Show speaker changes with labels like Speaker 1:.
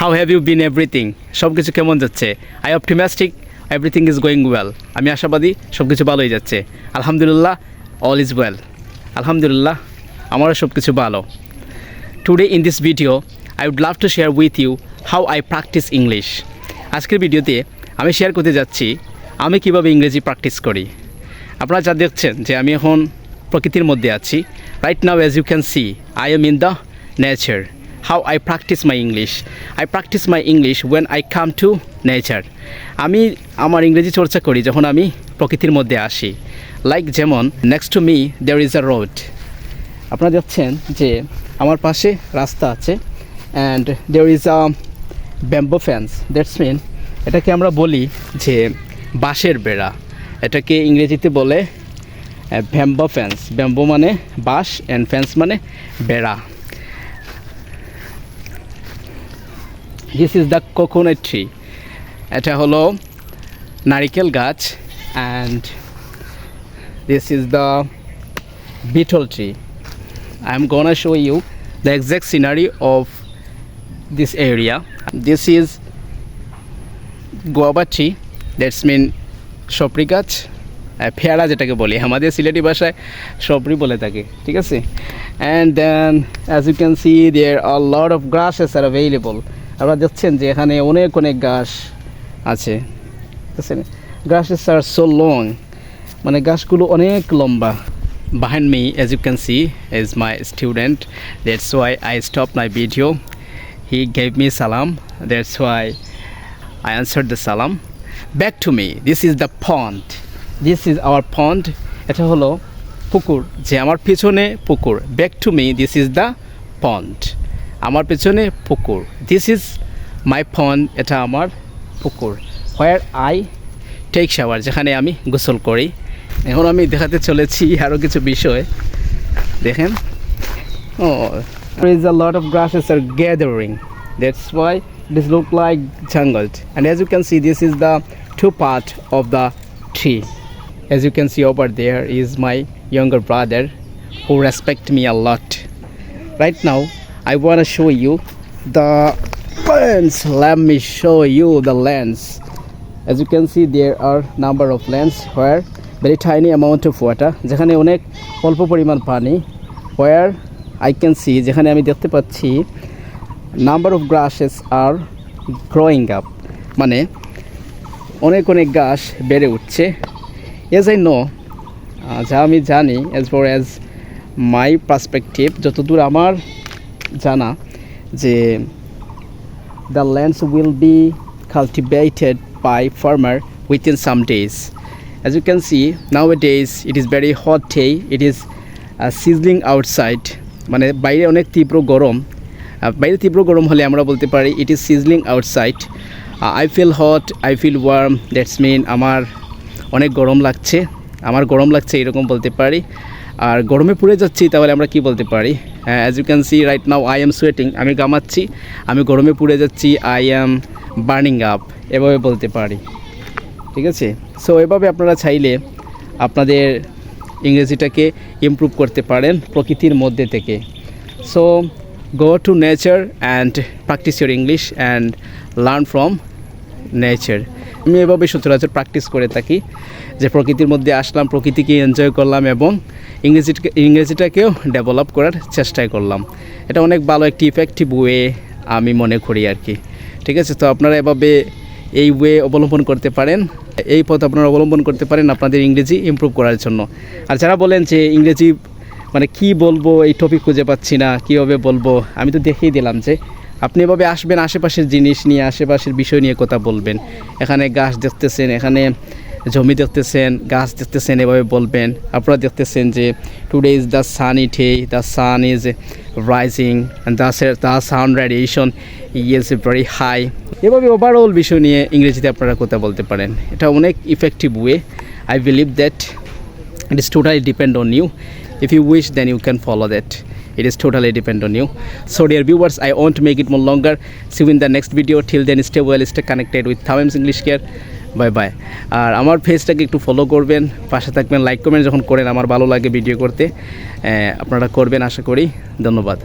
Speaker 1: How have you been everything সব কিছু কেমন যাচ্ছে? I optimistic everything is going well আমি আশাবাদী সব কিছু ভালোই যাচ্ছে। আলহামদুলিল্লাহ অল ইজ ওয়েল আলহামদুলিল্লাহ, আমারও সব কিছু ভালো। Today in this video I would love to share with you how I practice English আজকের ভিডিওতে আমি শেয়ার করতে যাচ্ছি, আমি কীভাবে ইংরেজি প্র্যাকটিস করি। আপনারা যা দেখছেন যে আমি এখন প্রকৃতির মধ্যে আছি। Right now as you can see I am in the nature how I practice my English I practice my English when I come to nature আমি আমার ইংরেজি চর্চা করি যখন আমি প্রকৃতির মধ্যে আসি। লাইক যেমন next to me there is a road আপনারা দেখছেন যে আমার পাশে রাস্তা আছে and there is a bamboo fence that's mean এটাকে আমরা বলি যে বাঁশের বেড়া। এটাকে ইংরেজিতে বলে ভ্যাম্বো ফ্যান্স ব্যাম্বো মানে বাঁশ অ্যান্ড ফ্যান্স মানে বেড়া। This is the coconut tree এটা হলো নারিকেল গাছ and this is the betel tree I am gonna show you the exact scenery of this area. This is guava tree. That's mean সপরি গাছ পেয়ারা যেটাকে বলি। আমাদের সিলেটি ভাষায় সপরি বলে থাকে, ঠিক আছে? And then as you can see there are lot of grasses are available আপনারা দেখছেন যে এখানে অনেক অনেক গাছ আছে। দেখছেন? গাছেস আর সো লং মানে গাছগুলো অনেক লম্বা। Behind me as you can see as my student that's why I stop my video he gave me সালাম that's why I answer the সালাম back to me this is the pond this is our pond এটা হলো পুকুর। যে আমার পিছনে পুকুর। Back to me this is the pond আমার পেছনে পুকুর। দিস ইজ মাই ফোন এটা আমার পুকুর হোয়ার আই টেক শাওয়ার যেখানে আমি গোসল করি। এখন আমি দেখাতে চলেছি আরও কিছু বিষয়। দেখেন? ও is a lot of grasses are gathering that's why this look like jungle and as you can see this is the two part of the tree as you can see over there is my younger brother who respect me a lot right now i want to show you the lens let me show you the lens as you can see there are number of lands where very tiny amount of water যেখানে অনেক অল্প পরিমাণ পানি where I can see যেখানে আমি দেখতে পাচ্ছি number of grasses are growing up মানে অনেক অনেক গাছ বেড়ে উঠছে এজ আই নো যা আমি জানি as far as my perspective যতদূর আমার জানা যে the lands will be cultivated by farmer within some days as you can see nowadays it is very hot day it is uh, sizzling outside মানে বাইরে অনেক তীব্র গরম বাইরে তীব্র গরম হলে আমরা বলতে পারি it is sizzling outside I feel hot I feel warm that's mean আমার অনেক গরম লাগছে আমার গরম লাগছে এরকম বলতে পারি আর গরমে পুড়ে যাচ্ছি, তাহলে আমরা কি বলতে পারি? হ্যাঁ as you can see right now I am sweating আমি গামাচ্ছি আমি গরমে পুড়ে যাচ্ছি আই এম বার্নিং আপ এভাবে বলতে পারি। ঠিক আছে? সো এভাবে আপনারা চাইলে আপনাদের ইংরেজিটাকে ইমপ্রুভ করতে পারেন প্রকৃতির মধ্যে থেকে। So go to nature and practice your English and learn from nature আমি এভাবে সচরাচর প্র্যাকটিস করে থাকি, যে প্রকৃতির মধ্যে আসলাম, প্রকৃতিকে এনজয় করলাম এবং ইংরেজিটাকে ইংরেজিটাকেও ডেভেলপ করার চেষ্টাই করলাম। এটা অনেক ভালো একটি ইফেক্টিভ ওয়ে আমি মনে করি আর কি ঠিক আছে? তো আপনারা এভাবে এই ওয়ে অবলম্বন করতে পারেন, এই পথ আপনারা অবলম্বন করতে পারেন আপনাদের ইংরেজি ইমপ্রুভ করার জন্য। আর যারা বলেন যে ইংরেজি মানে কি বলব, এই টপিক খুঁজে পাচ্ছি না, কীভাবে বলব, আমি তো দেখিয়ে দিলাম যে আপনি এভাবে আসবেন, আশেপাশের জিনিস নিয়ে, আশেপাশের বিষয় নিয়ে কথা বলবেন। এখানে গাছ দেখতেছেন, এখানে জমি দেখতেছেন, গাছ দেখতেছেন, এভাবে বলবেন। আপনারা দেখতেছেন যে today is the sunny day the sun is rising the the sound radiation is very high এভাবে ওভারঅল বিষয় নিয়ে ইংরেজিতে আপনারা কথা বলতে পারেন। এটা অনেক effective way I believe that it is totally depend on you. If you wish then you can follow that. It is totally depend on you so dear viewers i won't make it more longer see you in the next video till then stay well stay connected with Thamems english care bye bye আর আমার পেজটাকে একটু follow করবেন পাশে থাকবেন like comment যখন করেন আমার ভালো লাগে ভিডিও করতে আপনারা করবেন আশা করি ধন্যবাদ